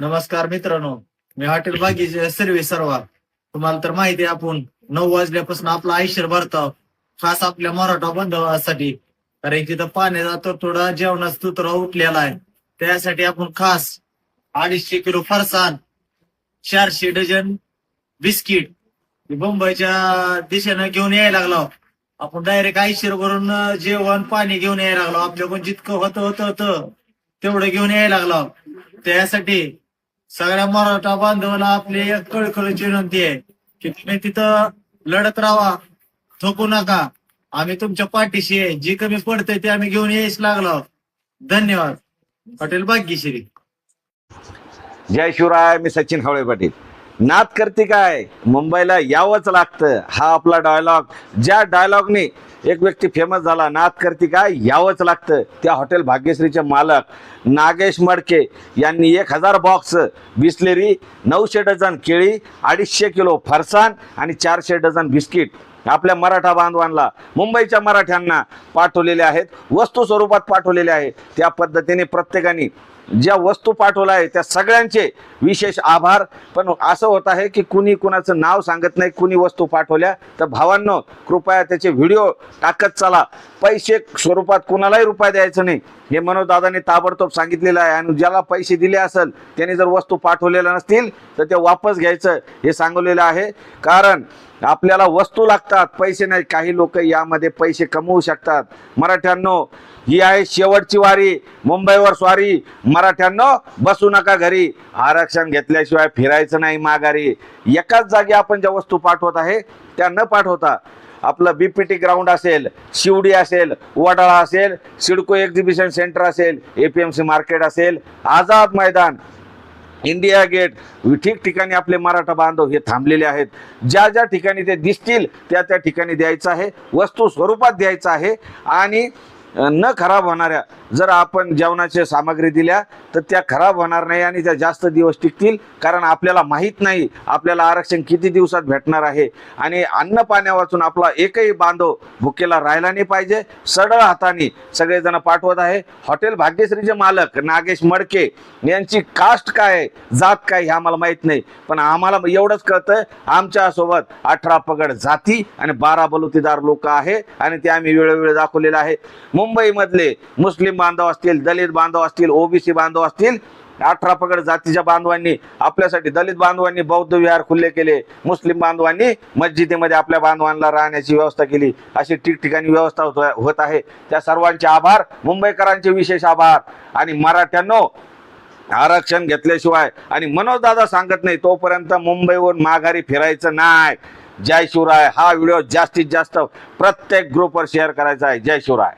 नमस्कार मित्रांनो मी हॉटेल बागीचे सर्वे सर्वा तुम्हाला तर माहिती आहे आपण नऊ वाजल्यापासून आपलं आयुष्य भरतो खास आपल्या मराठा बांधवासाठी. कारण तिथं पाण्याचा तर थोडा जेवणाचा तुतरा उठलेला आहे. त्यासाठी आपण खास अडीचशे किलो फरसाण चारशे डझन बिस्किट मुंबईच्या दिशेनं घेऊन यायला लागलो आपण डायरेक्ट आयशीर करून जेवण पाणी घेऊन यायला लागलो आपल्याकडून जितकं होतं होतं होतं तेवढं घेऊन यायला लागलो त्यासाठी सगळ्या मराठा बांधवाला आपली एक कळकळीची विनंती आहे की तुम्ही तिथं लढत राहा थोपू नका. आम्ही तुमच्या पाठीशी आहे. जी कमी पडते ते आम्ही घेऊन यायच लागलो धन्यवाद. हॉटेल भाग्यश्री. जय शिवराय मी सचिन हवळे पाटील. नाद करते काय? मुंबईला यावंच लागतं. हा आपला डायलॉग ज्या डायलॉगने एक व्यक्ती फेमस झाला नाद करते काय यावंच लागतं. त्या हॉटेल भाग्यश्रीचे मालक नागेश मडके यांनी एक हजार बॉक्स बिस्लेरी नऊशे डझन केळी अडीचशे किलो फरसाण आणि चारशे डझन बिस्किट आपल्या मराठा बांधवांना मुंबईच्या मराठ्यांना पाठवलेले आहेत. वस्तू स्वरूपात पाठवलेले आहे. त्या पद्धतीने प्रत्येकाने ज्या वस्तू पाठवल्या आहे त्या सगळ्यांचे विशेष आभार. पण असं होत आहे की कुणी कुणाचं नाव सांगत नाही कुणी वस्तू पाठवल्या तर भावांनो कृपया त्याचे व्हिडिओ टाकत चला. पैसे स्वरूपात कुणालाही रुपये द्यायचं नाही. हे मनोजदादांनी ताबडतोब सांगितलेलं आहे आणि ज्याला पैसे दिले असेल त्याने जर वस्तू पाठवलेल्या नसतील तर ते वापस घ्यायचं हे सांगवलेलं आहे. कारण आपल्याला वस्तू लागतात पैसे नाही. काही लोक यामध्ये पैसे कमवू शकतात. मराठ्यांनो ही आहे शेवटची वारी मुंबईवर स्वारी. मराठ्यांनो बसू नका घरी. आरक्षण घेतल्याशिवाय फिरायचं नाही माघारी. एकाच जागी आपण ज्या वस्तू पाठवत आहे त्या न पाठवता आपलं बीपीटी ग्राउंड असेल शिवडी असेल वडाळा असेल सिडको एक्झिबिशन सेंटर असेल एपीएमसी मार्केट असेल आझाद मैदान इंडिया गेट. ठिकठिकाणी आपले मराठा बांधव हे थांबलेले आहेत. ज्या ज्या ठिकाणी ते दिसतील त्या त्या ठिकाणी द्यायचं आहे. वस्तू स्वरूपात द्यायचं आहे. आणि न खराब होणाऱ्या जर आपण जेवणाच्या सामग्री दिल्या तर त्या खराब होणार नाही आणि त्या जास्त दिवस टिकतील. कारण आपल्याला माहीत नाही आपल्याला आरक्षण किती दिवसात भेटणार आहे. आणि अन्न पाण्या वाचून आपला एकही बांधव भुकेला राहिला नाही पाहिजे. सडळ हाताने सगळेजण पाठवत आहे. हॉटेल भाग्यश्रीचे मालक नागेश मडके यांची कास्ट काय जात काय हे आम्हाला माहीत नाही. पण आम्हाला एवढंच कळतं आमच्यासोबत अठरा पगड जाती आणि बारा बलुतीदार लोक आहे. आणि ते आम्ही वेळोवेळी दाखवलेलं आहे. मुंबईमधले मुस्लिम बांधव असतील दलित बांधव असतील ओबीसी बांधव असतील अठरा पगड जातीच्या बांधवांनी आपल्यासाठी दलित बांधवांनी बौद्ध विहार खुले केले मुस्लिम बांधवांनी मस्जिदीमध्ये आपल्या बांधवांना राहण्याची व्यवस्था केली. अशी ठिकठिकाणी व्यवस्था होत होत आहे. त्या सर्वांचे आभार मुंबईकरांचे विशेष आभार. आणि मराठ्यांनो आरक्षण घेतल्याशिवाय आणि मनोजदादा सांगत नाही तोपर्यंत मुंबईवरून माघारी फिरायचं नाही. जय शिवराय हा व्हिडिओ जास्तीत जास्त प्रत्येक ग्रुपवर शेअर करायचा आहे. जय शिवराय.